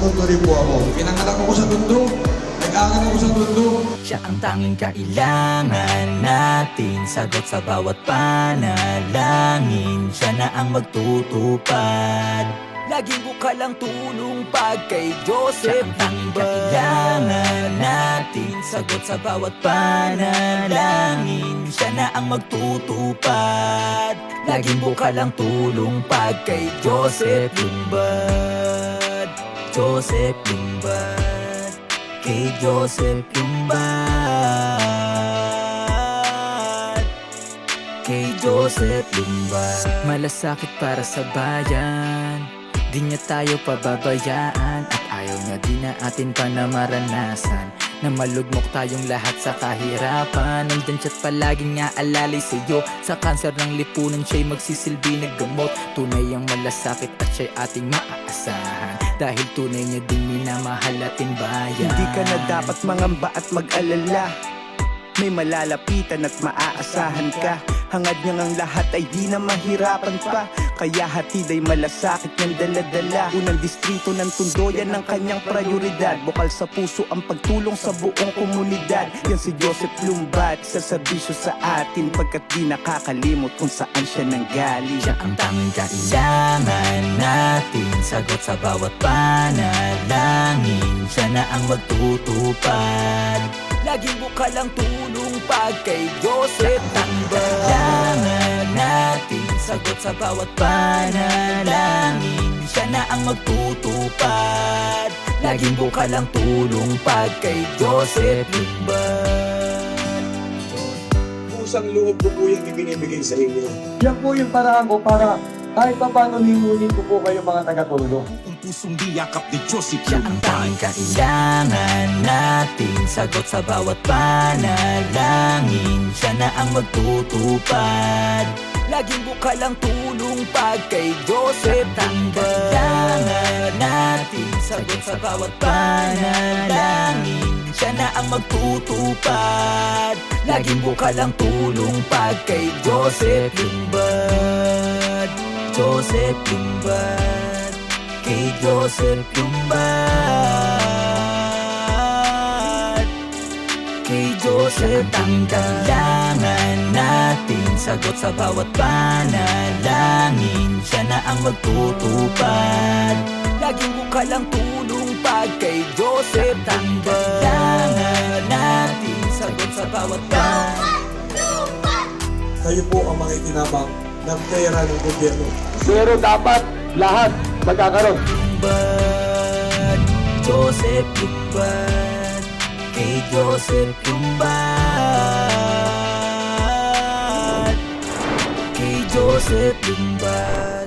tondo rin po ako. Pinanganak ako sa tondo. Nag-aaral ako sa tondo. Siya ang tanging kailangan natin. Sagot sa bawat panalangin. Siya na ang magtutupad. Laging buka lang tulong pag kay Joseph Siya ang tanging kailangan natin. Sagot sa bawat panalangin. Siya na ang magtutupad. Laging buka lang tulong pag kay Joseph Lumbad Joseph Lumbad Kay Joseph Lumbad Kay Joseph Lumbad Malasakit para sa bayan. Di niya tayo pababayaan. At ayaw niya di na atin pa na maranasan. Na malugmok tayong lahat sa kahirapan. Nandyan siya't palaging aalalay sa'yo. Sa kanser ng lipunan siya'y magsisilbi na gamot. Tunay ang malasakit at siya'y ating maaasahan Dahil tunay niya din minamahal ating bayan. Hindi ka na dapat mangamba at mag-alala. May malalapitan at maaasahan ka. Hangad niya ang lahat ay di na mahirapan pa. Kaya hatid ay malasakit niyang daladala. Unang distrito ng Tundoyan ng kanyang prioridad. Bukal sa puso ang pagtulong sa buong komunidad. Yan si Joseph Lumbat sa serbisyo sa atin. Pagkat di nakakalimot kung saan siya nanggaling. Siya ang tanging kailangan natin Sagot sa bawat panalangin. Siya na ang magtutupad. Laging buka lang tulong pag kay Joseph Kailangan natin. Sagot sa bawat panalangin. Siya na ang magtutupad. Laging buka lang tulong pag kay Joseph Lumbad Pusang loob ko po yung ibinibigay sa inyo. Yan po yung paraan ko para kahit pa paano limunin ko po kayo mga taga-tondo. Ang pusong diyakap ni Joseph Siya ang tanging kailangan natin. Sagot sa bawat panalangin Siya na ang magtutupad. Laging buka lang tulong pag kay Joseph Kailangan natin. Sagot sa bawat panalangin Siya na ang magtutupad. Laging buka lang tulong pag kay Joseph Lumbad Joseph Lumbad Kay Joseph Lumbad Kay Joseph ang kailangan natin Sagot sa bawat panalangin. Siya na ang magtutupad. Laging buka lang tulong pag kay Joseph ang kailangan natin Sagot sa bawat panalangin Kayo po ang mga itinabang ng pera ng gobyerno. Pero dapat lahat magkakaroon. Lumbad Joseph Lumbad Kay Joseph Lumbad Kay Joseph Lumbad